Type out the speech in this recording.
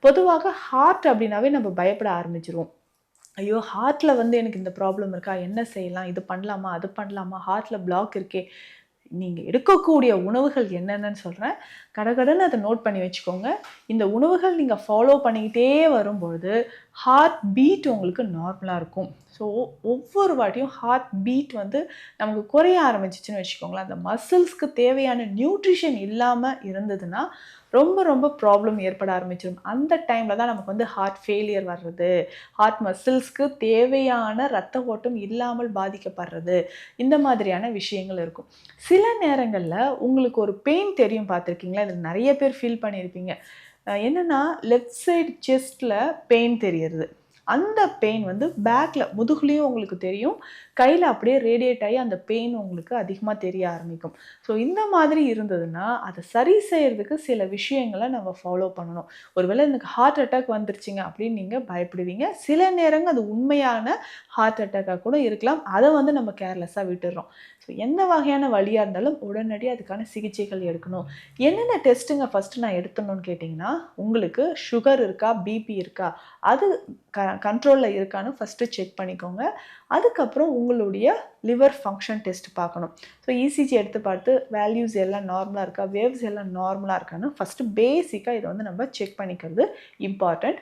பொதுவாக ஹார்ட் அப்படின்னாவே நம்ம பயப்பட ஆரம்பிச்சிருவோம். ஐயோ ஹார்ட்டில் வந்து எனக்கு இந்த ப்ராப்ளம் இருக்கா? என்ன செய்யலாம்? இது பண்ணலாமா? அது பண்ணலாமா? ஹார்ட்டில் பிளாக் இருக்கே. நீங்கள் எடுக்கக்கூடிய உணவுகள் என்னென்னு சொல்கிறேன் கடகடன்னு அதை நோட் பண்ணி வச்சுக்கோங்க. இந்த உணவுகள் நீங்கள் ஃபாலோ பண்ணிக்கிட்டே வரும்பொழுது ஹார்ட் பீட் உங்களுக்கு நார்மலாக இருக்கும். ஸோ ஒவ்வொரு வாட்டியும் ஹார்ட் பீட் வந்து நமக்கு குறைய ஆரம்பிச்சிச்சுன்னு வச்சுக்கோங்களேன். அந்த மசில்ஸ்க்கு தேவையான நியூட்ரிஷன் இல்லாமல் இருந்ததுன்னா ரொம்ப ரொம்ப ப்ராப்ளம் ஏற்பட ஆரம்பிச்சிடும் அந்த டைமில் தான் நமக்கு வந்து ஹார்ட் ஃபெயிலியர் வர்றது. ஹார்ட் மசில்ஸ்க்கு தேவையான ரத்த ஓட்டம் இல்லாமல் பாதிக்கப்படுறது. இந்த மாதிரியான விஷயங்கள் இருக்கும். சில சில நேரங்களில் உங்களுக்கு ஒரு பெயின் தெரியும் பார்த்துருக்கீங்களா? இதில் நிறைய பேர் ஃபீல் பண்ணியிருப்பீங்க என்னென்னா என்னன்னா லெஃப்ட் சைடு செஸ்ட்டில் பெயின் தெரியறது. அந்த பெயின் வந்து பேக்கில் முதுகுலேயும் உங்களுக்கு தெரியும். கையில் அப்படியே ரேடியேட் ஆகி அந்த பெயின் உங்களுக்கு அதிகமாக தெரிய ஆரம்பிக்கும். ஸோ இந்த மாதிரி இருந்ததுன்னா அதை சரி செய்யறதுக்கு சில விஷயங்களை நம்ம ஃபாலோ பண்ணணும். ஒருவேளை எனக்கு ஹார்ட் அட்டாக் வந்துருச்சுங்க அப்படின்னு நீங்கள் பயப்படுவீங்க. சில நேரங்கள் அது உண்மையான ஹார்ட் அட்டாக்காக கூட இருக்கலாம். அதை வந்து நம்ம கேர்லெஸ்ஸாக விட்டுடுறோம் ஸோ எந்த வகையான வழியாக இருந்தாலும் உடனடியாக அதுக்கான சிகிச்சைகள் எடுக்கணும். என்னென்ன டெஸ்ட்டுங்க ஃபஸ்ட்டு நான் எடுத்தணும்னு கேட்டிங்கன்னா உங்களுக்கு சுகர் இருக்கா பிபி இருக்கா? அது க கண்ட்ரோலில் இருக்கான்னு ஃபஸ்ட்டு செக் பண்ணிக்கோங்க. அதுக்கப்புறம் உங்களுடைய லிவர் ஃபங்க்ஷன் டெஸ்ட் பார்க்கணும். ஸோ இசிஜி எடுத்து பார்த்து வேல்யூஸ் எல்லாம் நார்மலாக இருக்கா? வேவ்ஸ் எல்லாம் நார்மலாக இருக்கான்னு ஃபஸ்ட்டு பேசிக்காக இதை வந்து நம்ம செக் பண்ணிக்கிறது இம்பார்ட்டண்ட்